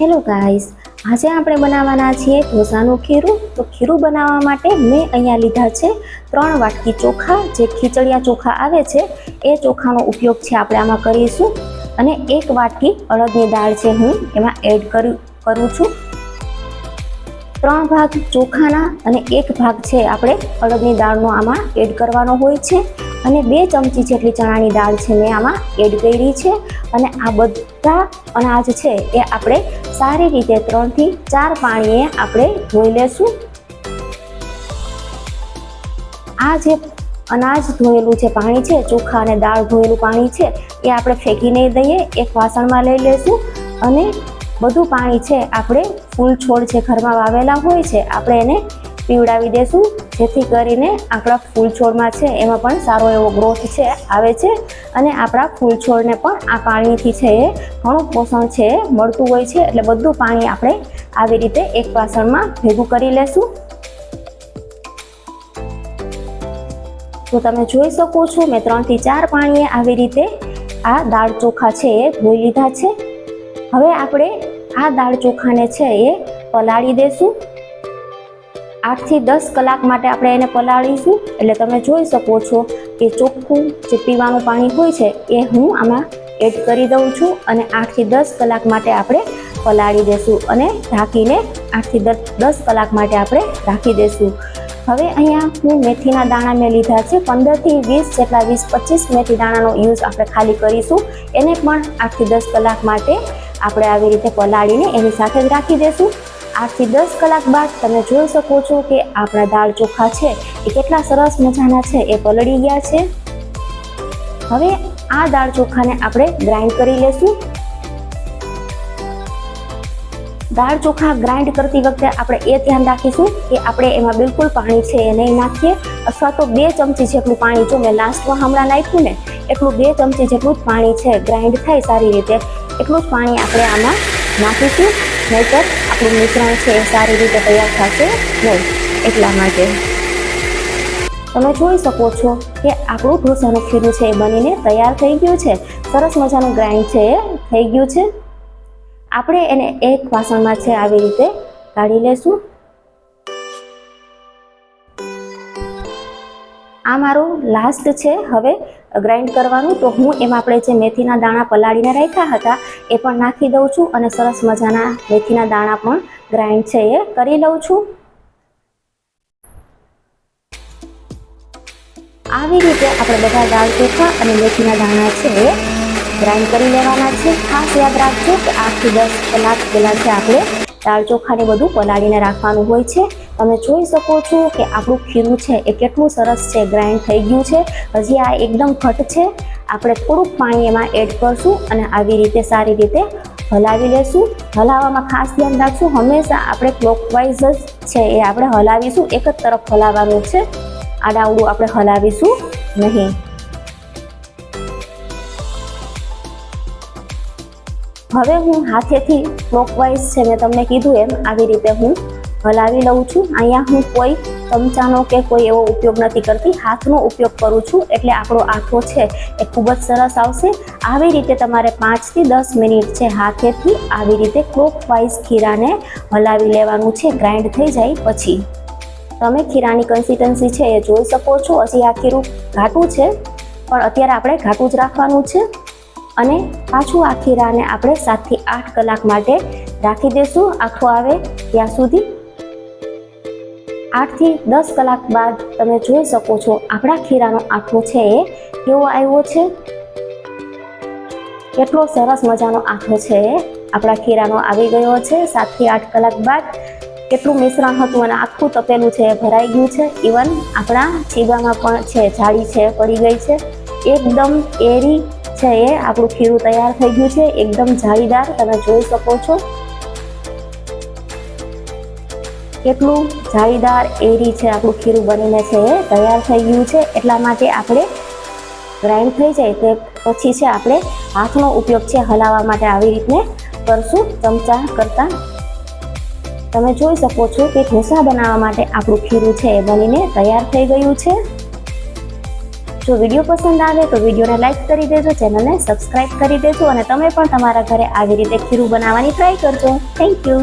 Hello guys, આજે આપણે બનાવવાના છીએ ઢોસાનું ખીરું. તો ખીરું બનાવવા માટે મેં અહીંયા લીધા છે ત્રણ વાટકી ચોખા. જે ખીચડિયા ચોખા આવે છે, એ ચોખાનો ઉપયોગ છે આપણે આમાં કરીશું. અને એક વાટકી અડદની દાળ છે હું, એમાં એડ કરું કરું છું. ત્રણ ભાગ ચોખાના અને એક ભાગ છે આપણે અડદની દાળનો આમાં એડ કરવાનો હોય છે. અને બે ચમચી જેટલી ચણાની દાળ છે મેં આમાં એડ કરી છે. અને આ બધા અનાજ છે એ આપણે સારી રીતે ત્રણથી ચાર પાણીએ આપણે ધોઈ લેશું. આ જે અનાજ ધોયેલું જે પાણી છે, ચોખા અને દાળ ધોયેલું પાણી છે, એ આપણે ફેંકી નહીં દઈએ, એક વાસણમાં લઈ લેશું. અને બધું પાણી છે, આપણે ફૂલ છોડ જે ઘરમાં વાવેલા હોય છે, આપણે એને પીવડાવી દેશું. જેથી કરીને આપણા ફૂલ છોડમાં છે એમાં પણ સારો એવો ગ્રોથ છે, આવે છે. અને આપણા ફૂલ છોડને પણ આ પાણીથી છે એ ઘણું પોષણ છે, મળતું હોય છે. એટલે બધું પાણી આપણે આવી રીતે એક વાસણમાં ભેગું કરી લેશું. તો તમે જોઈ શકો છો, મેં ત્રણથી ચાર પાણીએ આવી રીતે આ દાળ ચોખા છે એ ધોઈ લીધા છે. હવે આપણે આ દાળ ચોખાને છે એ પલાળી દેશું. આઠથી દસ કલાક માટે આપણે એને પલાળીશું. એટલે તમે જોઈ શકો છો કે ચોખ્ખું જે પીવાનું પાણી હોય છે, એ હું આમાં એડ કરી દઉં છું અને આઠથી દસ કલાક માટે આપણે પલાળી દેશું અને ઢાંકીને આઠથી દસ કલાક માટે આપણે રાખી દેશું. હવે અહીંયા હું મેથીના દાણા મેં લીધા છે. પંદરથી વીસ જેટલા વીસ પચીસ મેથી દાણાનો યુઝ આપણે ખાલી કરીશું. એને પણ આઠથી દસ કલાક માટે આપણે આવી રીતે પલાળીને એની સાથે જ રાખી દેશું. આઠથી દસ કલાક બાદ તમે જોઈ શકો છો કે આપણા દાળ ચોખા છે એ કેટલા સરસ મજાના છે, એ પલળી ગયા છે. હવે આ દાળ ચોખાને આપણે ગ્રાઇન્ડ કરી લેશું. દાળ ચોખા ગ્રાઇન્ડ કરતી વખતે આપણે એ ધ્યાન રાખીશું કે આપણે એમાં બિલકુલ પાણી છે એ નહીં નાખીએ, અથવા તો બે ચમચી જેટલું પાણી જો મેં લાસ્ટમાં હમણાં નાખ્યું ને, એટલું બે ચમચી જેટલું જ પાણી છે ગ્રાઇન્ડ થાય સારી રીતે, એટલું જ પાણી આપણે આમાં નાખીશું. નહીતર આપણું મિશ્રણ છે એ સારી રીતે તૈયાર થશે. નહીં એટલા માટે. તમે જોઈ શકો છો કે આપણું ઢોસાનું ખીરું છે એ બનીને તૈયાર થઈ ગયું છે. સરસ મજાનું ગ્રાઇન્ડ છે એ થઈ ગયું છે. આપણે એને એક વાસણમાં છે આવી રીતે કાઢી લેશું. આ મારું લાસ્ટ છે. હવે ગ્રાઇન્ડ કરવાનું. તો હું એમાં આપણે જે મેથીના દાણા પલાળીને રાખ્યા હતા, એ પણ નાખી દઉં છું અને સરસ મજાના મેથીના દાણા પણ ગ્રાઇન્ડ છે એ કરી લઉં છું. આવી રીતે આપણે બધા દાળ ચોખા અને મેથીના દાણા છે એ ગ્રાઇન્ડ કરી લેવાના છે. ખાસ યાદ રાખજો કે આઠથી દસ કલાક પહેલાં છે આપણે દાળ ચોખાને બધું પલાળીને રાખવાનું હોય છે. તમે જોઈ શકો છો કે આપણું ખીરું છે એ કેટલું સરસ છે ગ્રાઇન્ડ થઈ ગયું છે. હજી આ એકદમ ઘટ છે. આપણે થોડુંક પાણી એમાં એડ કરશું અને આવી રીતે સારી રીતે હલાવી લેશું. હલાવવામાં ખાસ ધ્યાન રાખશું. હંમેશા આપણે ક્લોકવાઇઝ જ છે એ આપણે હલાવીશું. એક જ તરફ હલાવવાનું છે. આડાવડું આપણે હલાવીશું નહીં. હવે હું હાથેથી ક્લોકવાઇઝ છે મેં તમને કીધું એમ, આવી રીતે હું હલાવી લઉં છું. અહીંયા હું કોઈ ચમચાનો કે કોઈ એવો ઉપયોગ નથી કરતી. હાથનો ઉપયોગ કરું છું. એટલે આપણો આથો છે એ ખૂબ જ સરસ આવશે. આવી રીતે તમારે પાંચથી દસ મિનિટ છે હાથેથી આવી રીતે ક્લોકવાઇઝ ખીરાને હલાવી લેવાનું છે. ગ્રાઇન્ડ થઈ જાય પછી. તમે ખીરાની કન્સિસ્ટન્સી છે એ જોઈ શકો છો. હજી આ ખીરું ઘાટું છે, પણ અત્યારે આપણે ઘાટું જ રાખવાનું છે. અને પાછું આ ખીરાને આપણે સાતથી આઠ કલાક માટે રાખી દઈશું. આખો આવે ત્યાં સુધી આઠથી દસ કલાક બાદ તમે જોઈ શકો છો આપણા ખીરાનો આંખો છે એ કેવો આવ્યો છે? કેટલો સરસ મજાનો આંખો છે આપણા ખીરાનો આવી ગયો છે. સાતથી આઠ કલાક બાદ કેટલું મિશ્રણ હતું અને આખું તપેલું છે એ ભરાઈ ગયું છે. ઇવન આપણા ચીબામાં પણ છે, જાળી છે, પડી ગઈ છે. એકદમ એરી છે એ આપણું ખીરું તૈયાર થઈ ગયું છે. એકદમ જાળીદાર તમે જોઈ શકો છો. કેટલું જાળીદાર એરી છે આપણું ખીરું બનીને છે એ તૈયાર થઈ ગયું છે. એટલા માટે આપણે ગ્રાઇન્ડ થઈ જાય તે પછી છે આપણે હાથનો ઉપયોગ છે હલાવવા માટે આવી રીતને કરશું ચમચા કરતાં. તમે જોઈ શકો છો કે ઢોસા બનાવવા માટે આપણું ખીરું છે એ બનીને તૈયાર થઈ ગયું છે. જો વીડિયો પસંદ આવે તો વિડીયોને લાઈક કરી દેજો, ચેનલને સબસ્ક્રાઇબ કરી દેજો અને તમે પણ તમારા ઘરે આવી રીતે ખીરું બનાવવાની ટ્રાય કરજો. Thank you.